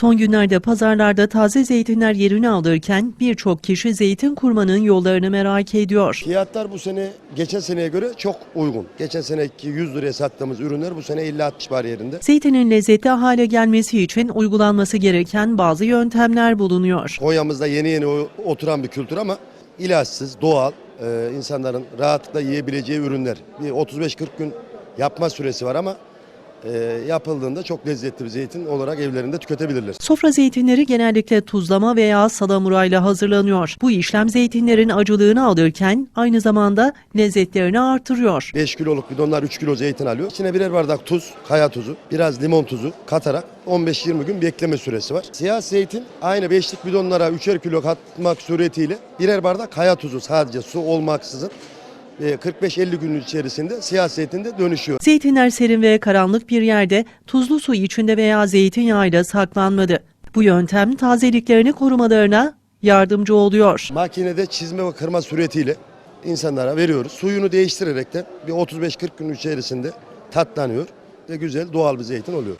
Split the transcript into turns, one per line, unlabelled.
Son günlerde pazarlarda taze zeytinler yerini alırken birçok kişi zeytin kurmanın yollarını merak ediyor.
Fiyatlar bu sene geçen seneye göre çok uygun. Geçen seneki 100 liraya sattığımız ürünler bu sene 50-60 bariyerinde.
Zeytinin lezzetli hale gelmesi için uygulanması gereken bazı yöntemler bulunuyor.
Konya'mızda yeni yeni oturan bir kültür ama ilaçsız, doğal, e, insanların rahatlıkla yiyebileceği ürünler. Bir 35-40 gün yapma süresi var ama yapıldığında çok lezzetli bir zeytin olarak evlerinde tüketebilirler.
Sofra zeytinleri genellikle tuzlama veya salamurayla hazırlanıyor. Bu işlem zeytinlerin acılığını alırken aynı zamanda lezzetlerini artırıyor.
5 kiloluk bidonlar 3 kilo zeytin alıyor. İçine birer bardak tuz, kaya tuzu, biraz limon tuzu katarak 15-20 gün bekleme süresi var. Siyah zeytin aynı beşlik bidonlara 3'er kilo katmak suretiyle birer bardak kaya tuzu sadece su olmaksızın 45-50 gün içerisinde siyah zeytinde dönüşüyor.
Zeytinler serin ve karanlık bir yerde tuzlu su içinde veya zeytinyağıyla saklanmadı. Bu yöntem tazeliklerini korumalarına yardımcı oluyor.
Makinede çizme ve kırma suretiyle insanlara veriyoruz. Suyunu değiştirerek de bir 35-40 gün içerisinde tatlanıyor ve güzel doğal bir zeytin oluyor.